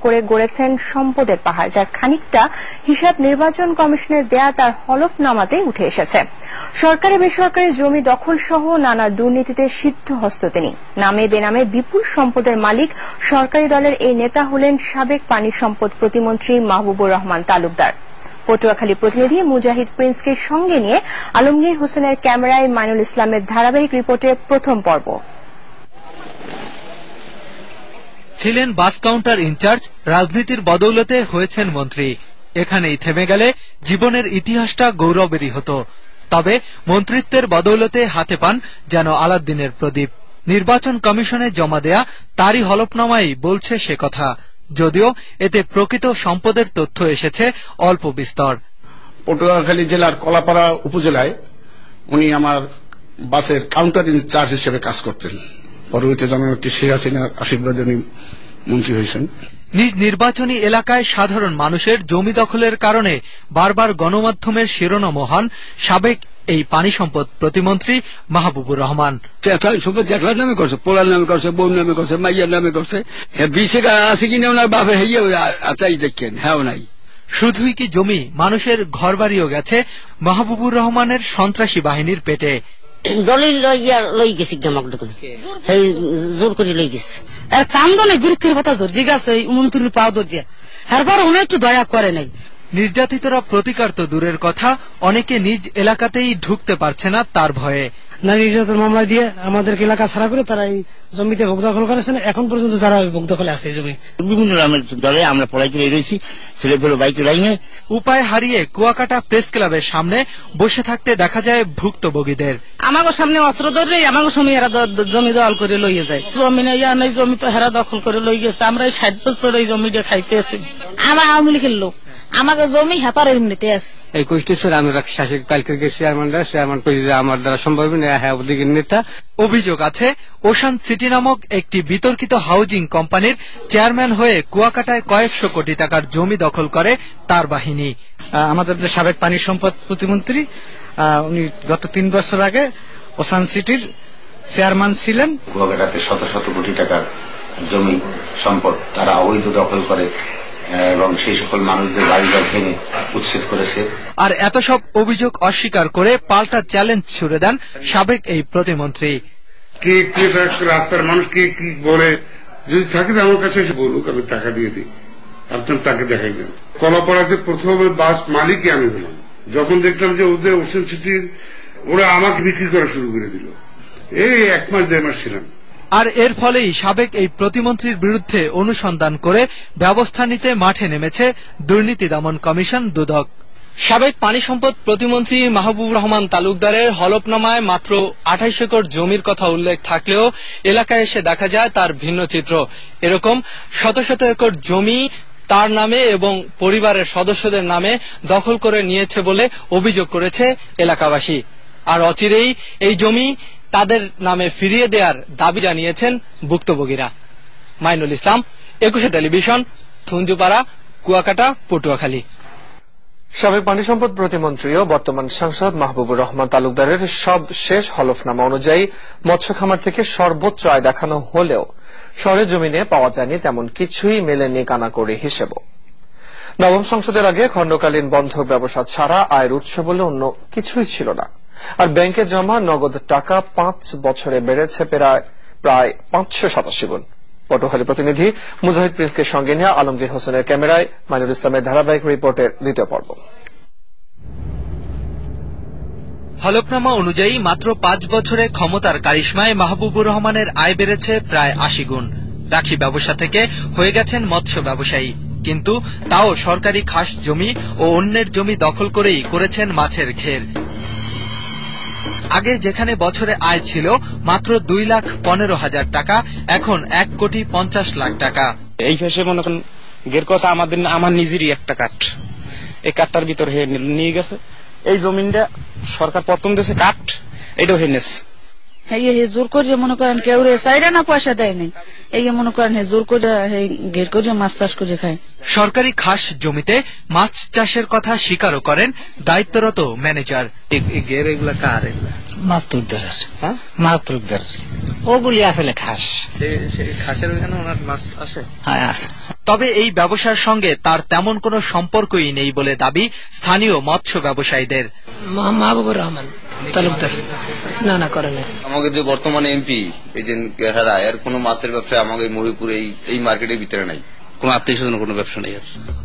করে গড়েছেন সম্পদের পাহাড়, যার খানিকটা হিসাব নির্বাচন কমিশনের দেয়া তার হলফনামাতে উঠে এসেছে। সরকারি বেসরকারি জমি দখল সহ নানা দুর্নীতিতে সিদ্ধ হস্ত তিনি। নামে বেনামে বিপুল সম্পদের মালিক সরকারি দলের এই নেতা হলেন সাবেক পানি সম্পদ প্রতিমন্ত্রী মাহবুবুর রহমান তালুকদার। পটুয়াখালী প্রতিনিধি মুজাহিদ প্রিন্সকে সঙ্গে নিয়ে আলমগীর হোসেনের ক্যামেরায় মাইনুল ইসলামের ধারাবাহিক রিপোর্টের প্রথম পর্ব। ছিলেন বাস কাউন্টার ইনচার্জ, রাজনীতির বদৌলতে হয়েছেন মন্ত্রী। এখানেই থেমে গেলে জীবনের ইতিহাসটা গৌরবেরই হতো। তবে মন্ত্রিত্বের বদৌলতে হাতে পান যেন আলাদ্দিনের প্রদীপ। নির্বাচন কমিশনে জমা দেয়া তারই হলফনামাই বলছে সে কথা। যদিও এতে প্রকৃত সম্পদের তথ্য এসেছে অল্প বিস্তর। পটুয়াখালী জেলার কলাপাড়া উপজেলায় উনি আমার বাসের কাউন্টার ইনচার্জ হিসেবে কাজ করতেন। পরবর্তী জননেত্রী শেখ হাসিনার আশীর্বাদে মন্ত্রী হয়েছেন। নিজ নির্বাচনী এলাকায় সাধারণ মানুষের জমি দখলের কারণে বারবার গণমাধ্যমের শিরোনাম হন সাবেক এই পানি সম্পদ প্রতিমন্ত্রী মাহবুবুর রহমান। সম্পদ নামে করছে পোলার নামে করছে বউ নামে করছে মাইয়ার নামে করছে। বিশে আছে কিনা ওনার বাপে হইয়া তাই দেখছেন হ্যাঁ নাই। শুধুই কি জমি মানুষের ঘরবাড়িও গেছে মাহবুবুর রহমানের সন্ত্রাসী বাহিনীর পেটে। দলিল লইয়া লই গেছি গামাক দেখুন সেই জোর করে লই গেছে। আর কান্দনে বৃক্ষের জোর ধরিয়ে আছে মন্ত্রীর পাও দর দিয়া। হারবার উনি একটু দয়া করে নাই। নির্যাতিতরা প্রতিকার তো দূরের কথা অনেকে নিজ এলাকাতেই ঢুকতে পারছে না তার ভয়ে। নারী নির্যাতন মামলা দিয়ে আমাদের এলাকা ছাড়া করে তারা এই জমিতে ভোগ দখল করেছেন। এখন পর্যন্ত তারা ভোগ দখলে আছে এই জমি। বিভিন্ন নামের দলে আমরা পড়াই করে রয়েছি। ছেলে পেল বাইকে লাইনে। উপায় হারিয়ে কুয়াকাটা প্রেস ক্লাবের সামনে বসে থাকতে দেখা যায় ভুক্তভোগীদের। আমাকে সামনে অস্ত্র ধরে আমাকে সময় হেরা জমি দল করে লইয়ে যায়। জমি নেই আর নেই জমি তো হেরা দখল করে লই গেছে। আমরা এই ষাট বছর এই জমিটা খাইতে আছি। আমার আওয়ামী লীগের লোক। আমাকে জমি হেপার এমনিতে আছে। এই কষ্টেশ্বর আমি শাসক কালকে গেছি চেয়ারম্যানরা চেয়ারম্যান কইছে যে আমার দ্বারা সম্ভব না হ্যাঁ ওদিকের নেতা। অভিযোগ আছে ওশান সিটি নামক একটি বিতর্কিত হাউজিং কোম্পানির চেয়ারম্যান হয়ে কুয়াকাটায় কয়েকশো কোটি টাকার জমি দখল করে তার বাহিনী। আমাদের যে সাবেক পানি সম্পদ প্রতিমন্ত্রী উনি গত তিন বছর আগে ওসান সিটির চেয়ারম্যান ছিলেন। কুয়াকাটাতে শত শত কোটি টাকার জমি সম্পদ তারা অবৈধ দখল করে এবং সেই সকল মানুষদের বাড়িঘর ভেঙে উচ্ছেদ করেছে। আর এত সব অভিযোগ অস্বীকার করে পাল্টা চ্যালেঞ্জ ছুড়ে দেন সাবেক এই প্রতিমন্ত্রী। কে কে রাস্তার মানুষ কে কি বলে? যদি থাকে আমার কাছে এসে বলুক আমি টাকা দিয়ে দিই। আপনার তাকে দেখাই দেন। কলাপাড়াতে প্রথমে বাস মালিকই আমি হলাম। যখন দেখলাম যে ওদের ওষুধ ছুটির ওরা আমাকে বিক্রি করা শুরু করে দিল। এই এক মাস দেড় মাস ছিলাম। আর এর ফলেই সাবেক এই প্রতিমন্ত্রীর বিরুদ্ধে অনুসন্ধান করে ব্যবস্থা নিতে মাঠে নেমেছে দুর্নীতি দমন কমিশন দুদক। সাবেক পানি সম্পদ প্রতিমন্ত্রী মাহবুব রহমান তালুকদারের হলফনামায় মাত্র আঠাইশ একর জমির কথা উল্লেখ থাকলেও এলাকায় এসে দেখা যায় তার ভিন্ন চিত্র। এরকম শত শত একর জমি তার নামে এবং পরিবারের সদস্যদের নামে দখল করে নিয়েছে বলে অভিযোগ করেছে এলাকাবাসী। আর অচিরেই এই জমি তাদের নামে ফিরিয়ে দেওয়ার দাবি জানিয়েছেন ভুক্তভোগীরা। মাইনুল ইসলাম, একুশে টেলিভিশন থুঞ্জুপাড়া কুয়াকাটা, পটুয়াখালী। সাবেক পানি সম্পদ প্রতিমন্ত্রী ও বর্তমান সাংসদ মাহবুবুর রহমান তালুকদারের সব শেষ হলফনামা অনুযায়ী মৎস্য খামার থেকে সর্বোচ্চ আয় দেখানো হলেও শহরের জমিনে পাওয়া যায়নি তেমন কিছুই মেলেনি কানাকড়ি হিসেব নবম সংসদের আগে খণ্ডকালীন বন্ধ ব্যবসা ছাড়া আয়ের উৎস বলে অন্য কিছুই ছিল না। আর ব্যাংকে জমা নগদ টাকা পাঁচ বছরে বেড়েছে প্রায় পাঁচশো সাতাশি গুণ। পটুয়াখালী প্রতিনিধি মুজাহিদ প্রিন্সকে সঙ্গে নিয়ে আলমগীর হোসেনের ক্যামেরায় মাইনুল ইসলামের ধারাবাহিক রিপোর্টের দ্বিতীয় পর্ব। হলফনামা অনুযায়ী মাত্র পাঁচ বছরে ক্ষমতার কারিশ্মায় মাহবুবুর রহমানের আয় বেড়েছে প্রায় আশি গুণ। রাখি ব্যবসা থেকে হয়ে গেছেন মৎস্য ব্যবসায়ী। কিন্তু তাও সরকারি খাস জমি ও অন্যের জমি দখল করেই করেছেন মাছের ঘের। আগে যেখানে বছরে আয় ছিল মাত্র দুই লাখ পনেরো হাজার টাকা, এখন এক কোটি পঞ্চাশ লাখ টাকা। এই ফেসে মনে করেন, গের কথা আমাদের আমার নিজেরই একটা কাঠ। এই কাঠটার ভিতর হয়ে নিয়ে গেছে। এই জমিনটা সরকার প্রথম দেশে কাঠ এটাও নেছে এই হে জোর করে মনে করেন কেউ রে চাইরা না পয়সা দেয় নাই। এই মনে করেন হে জোর করে ঘের করে মাছ চাষ করে খায়। সরকারি খাস জমিতে মাছ চাষের কথা স্বীকারও করেন দায়িত্বরত ম্যানেজার। গের এগুলা কার এগুলা? মাতুরদারের হ্যাঁ? মাতুরদার ওগুলি আসলে খাস খাসের ওখানে ওনার মাছ আসে? হ্যাঁ আছে। তবে এই ব্যবসার সঙ্গে তার তেমন কোনো সম্পর্কই নেই বলে দাবি স্থানীয় মৎস্য ব্যবসায়ীদের। মাহবুবুর রহমান তালুকদার। না না করে না আমাকে যে বর্তমানে এমপি এই যে হেরা এর কোনো মাছের ব্যবসা আমাকে মহিপুর এই এই মার্কেটের ভিতরে নাই। কোনো আত্মীয় কোনো ব্যবসা নেই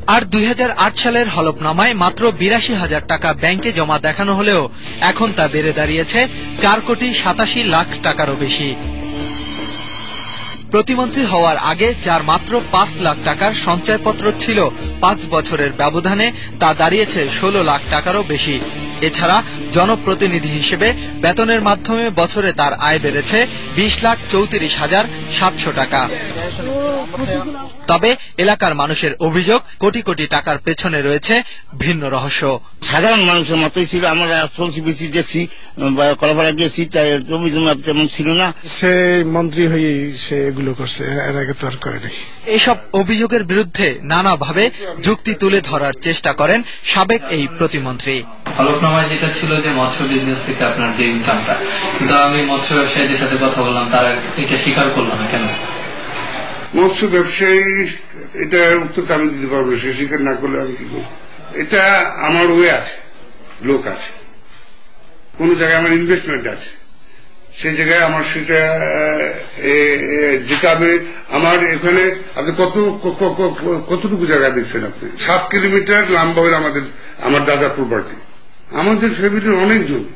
আর। দুই আট সালের হলফনামায় মাত্র বিরাশি হাজার টাকা ব্যাংকে জমা দেখানো হলেও এখন তা বেড়ে দাঁড়িয়েছে চার কোটি সাতাশি লাখ টাকারও বেশি। প্রতিমন্ত্রী হওয়ার আগে যার মাত্র পাঁচ লাখ টাকার সঞ্চয়পত্র ছিল পাঁচ বছরের ব্যবধানে, তা দাঁড়িয়েছে ষোলো লাখ টাকারও বেশি। এছাড়া জনপ্রতিনিধি হিসেবে বেতনের মাধ্যমে বছরে তার আয় বেড়েছে বিশ লাখ চৌত্রিশ হাজার সাতশো টাকা। তবে এলাকার মানুষের অভিযোগ কোটি কোটি টাকার পেছনে রয়েছে ভিন্ন রহস্য। সাধারণ মানুষের মতোই ছিল। আমরা চলছি বেশি দেখছি কলাপাড়া গেছি জমি জমা তেমন ছিল না। সে মন্ত্রী হয়ে সে এগুলো করছে। এর- আগে তো আর করে নাই। এসব অভিযোগের বিরুদ্ধে নানাভাবে যুক্তি তুলে ধরার চেষ্টা করেন সাবেক এই প্রতিমন্ত্রী। হলফনামায় যেটা ছিল যে মৎস্য বিজনেস থেকে আপনার যে ইনকামটা কিন্তু আমি মৎস্য ব্যবসায়ীদের সাথে কথা বললাম তারা এটা স্বীকার করল না কেন? মৎস্য ব্যবসায়ী এটা উত্তরটা আমি দিতে পারব সে স্বীকার না করলে আমি কি করব? এটা আমার ওয়ে আছে লোক আছে। কোন জায়গায় আমার ইনভেস্টমেন্ট আছে। সেই জায়গায় আমার সেটা এ, এ, যেটা আমি আমার এখানে আপনি কত কতটুকু জায়গা দেখছেন আপনি? সাত কিলোমিটার লম্বা হলে আমাদের আমার দাদার প্রপার্টি আমাদের ফ্যামিলির অনেক জমি।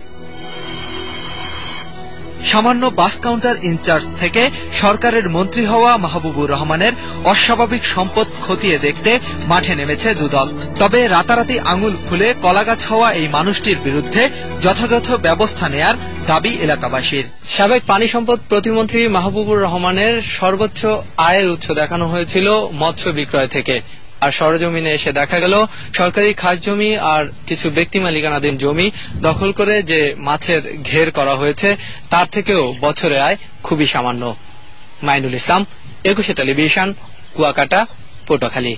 সামান্য বাস কাউন্টার ইনচার্জ থেকে সরকারের মন্ত্রী হওয়া মাহবুবুর রহমানের অস্বাভাবিক সম্পদ খতিয়ে দেখতে মাঠে নেমেছে দুদল। তবে রাতারাতি আঙুল খুলে কলাগাছ হওয়া এই মানুষটির বিরুদ্ধে যথাযথ ব্যবস্থা নেয়ার দাবি এলাকাবাসীর। সাবেক পানি সম্পদ প্রতিমন্ত্রী মাহবুবুর রহমানের সর্বোচ্চ আয়ের উৎস দেখানো হয়েছিল মৎস্য বিক্রয় থেকে। আর সরজমিনে এসে দেখা গেল, সরকারি খাস জমি আর কিছু ব্যক্তি মালিকানাধীন জমি দখল করে যে মাছের ঘের করা হয়েছে, তার থেকেও বছরে আয় খুবই সামান্য। মাইনুল ইসলাম, একুশে টেলিভিশন, কুয়াকাটা, পটুয়াখালী।